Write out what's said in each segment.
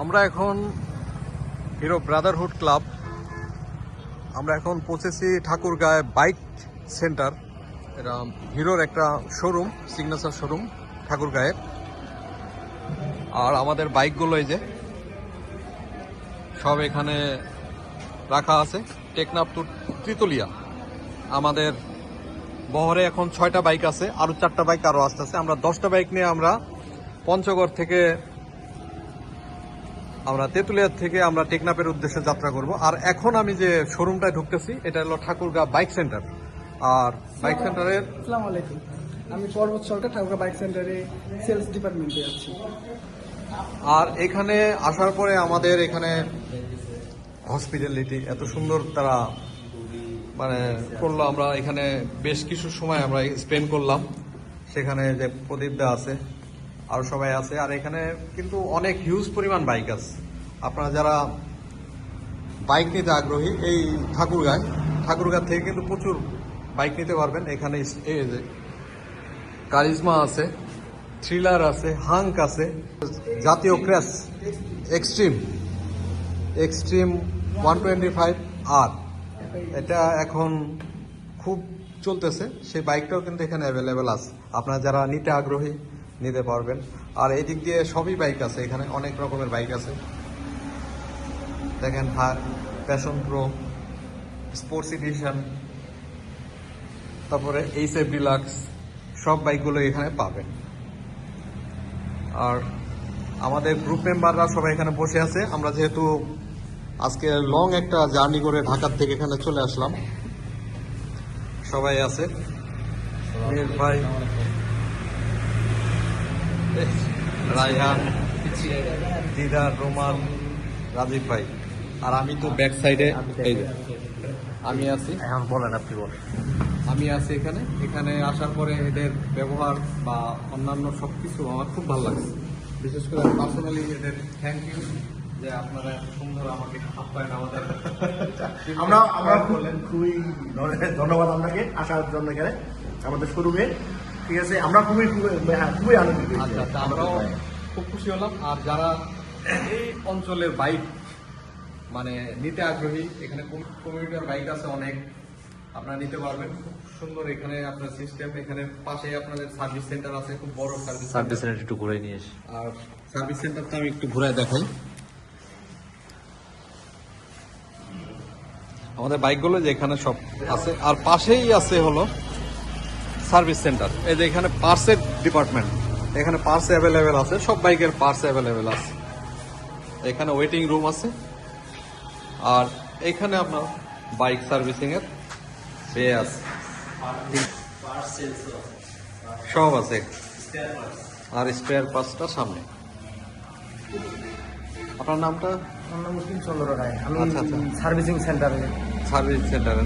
আমরা এখন hero Brotherhood club. আমরা এখন পৌঁছেছি ঠাকুরগাঁয় বাইক সেন্টার। এটা হিরোর একটা শোরুম, সিগনেচার শোরুম ঠাকুরগাঁয়ের। আর আমাদের বাইকগুলো এই যে, সব এখানে রাখা আছে। টেকনাফ টু ত্রিতলিয়া। আমাদের বহরে এখন ছয়টা বাইক আছে, আরও চারটা বাইক আরও আরও আসতেছে। আমরা দশটা বাইক নিয়ে আমরা পঞ্চগড় থেকে আমরা তেঁতুলিয়ার থেকে আমরা টেকনাপের উদ্দেশ্যে যাত্রা করব। আর এখন আমি যে শোরুমটায় ঢুকতেছি এটা হলো ঠাকুরগা বাইক সেন্টার। আর বাইক সেন্টারের আসসালামু আলাইকুম। আমি পর্বত সরকার ঠাকুর বাইক সেন্টারে সেলস ডিপার্টমেন্টে আছি। আর এখানে আসার পরে আমাদের এখানে হসপিটালিটি এত সুন্দর তারা মানে করল আমরা এখানে বেশ কিছু সময় আমরা স্পেন্ড করলাম। সেখানে যে প্রদীপদা আছে আর সবাই আছে। আর এখানে কিন্তু অনেক হিউজ পরিমাণ বাইক আছে। আপনারা যারা বাইক নিতে আগ্রহী, এই ঠাকুরগাঁয় ঠাকুরগাঁ থেকে কিন্তু প্রচুর বাইক নিতে পারবেন। এখানে কারিজমা আছে থ্রিলার আছে হাঙ্ক আছে, জাতীয় crash extreme extreme one twenty five আর এটা এখন খুব চলতেছে। সেই বাইকটাও কিন্তু এখানে অ্যাভেলেবেল আছে। আপনারা যারা নিতে আগ্রহী নিতে পারবেন। আর এই দিক দিয়ে সবই বাইক আছে এখানে অনেক রকমের বাইক আছে। দেখেন থার প্যাশন প্রো স্পোর্টস এডিশন তারপরে এইচ এফ ডিলাক্স সব বাইকগুলো এখানে পাবেন। আর আমাদের গ্রুপ মেম্বাররা সবাই এখানে বসে আছে। আমরা যেহেতু আজকে লং একটা জার্নি করে ঢাকার থেকে এখানে চলে আসলাম। সবাই আছে। ভাই রায়হান দিদার রোমান রাজীব ভাই। আর আমি তো ব্যাক সাইডে এই যে, আমি আছি। এখন বলেন আপনি বলেন। আমি আছি এখানে। এখানে আসার পরে এদের ব্যবহার বা অন্যান্য সবকিছু আমার খুব ভালো লাগছে। বিশেষ করে পার্সোনালি এদের থ্যাংক ইউ যে আপনারা এত সুন্দর আমাকে আপ্যায়ন আমাদের আমরা আমরা খুব- খুবই ধন্যবাদ আপনাকে আসার জন্য এখানে আমাদের শোরুমে। ঠিক আছে? আমরা খুবই খুবই হ্যাঁ, খুবই আনন্দিত আচ্ছা আচ্ছা আমরাও খুব খুশি হলাম। আর যারা এই অঞ্চলের বাইক মানে নিতে আগ্রহী এখানে কমিউনিটির বাইক আছে অনেক আপনারা নিতে পারবেন। খুব সুন্দর এখানে আপনার সিস্টেম এখানে পাশে আপনাদের সার্ভিস সেন্টার আছে খুব বড় সার্ভিস সার্ভিস সেন্টার একটু ঘুরে নিয়ে এসে। আর সার্ভিস সেন্টারটা আমি একটু ঘুরায় দেখাই। আমাদের বাইকগুলো যে এখানে সব আছে আর পাশেই আছে হলো সার্ভিস সেন্টার। এই যে এখানে পার্সের ডিপার্টমেন্ট এখানে পার্স অ্যাভেলেবেল আছে সব বাইকের পার্স অ্যাভেলেবেল আছে। এখানে ওয়েটিং রুম আছে আর এখানে আপনার বাইক সার্ভিসিং এর বে আছে। সব আছে। আর স্পেয়ার পার্টসটা সামনে। আপনার নামটা? আমার নাম মুসলিম চন্দ্র রায়। আমি আচ্ছা, আচ্ছা। সার্ভিসিং সেন্টারে। সার্ভিস সেন্টারে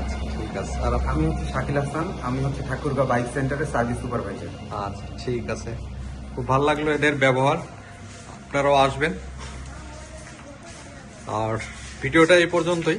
আচ্ছা। ঠিক আছে আর আমি হচ্ছে শাকিল হাসান, আমি হচ্ছে ঠাকুরগা বাইক সেন্টারের সার্ভিস সুপারভাইজার। আচ্ছা ঠিক আছে। খুব ভালো লাগল এদের ব্যবহার। আপনারাও আসবেন। আর ভিডিওটা এই পর্যন্তই।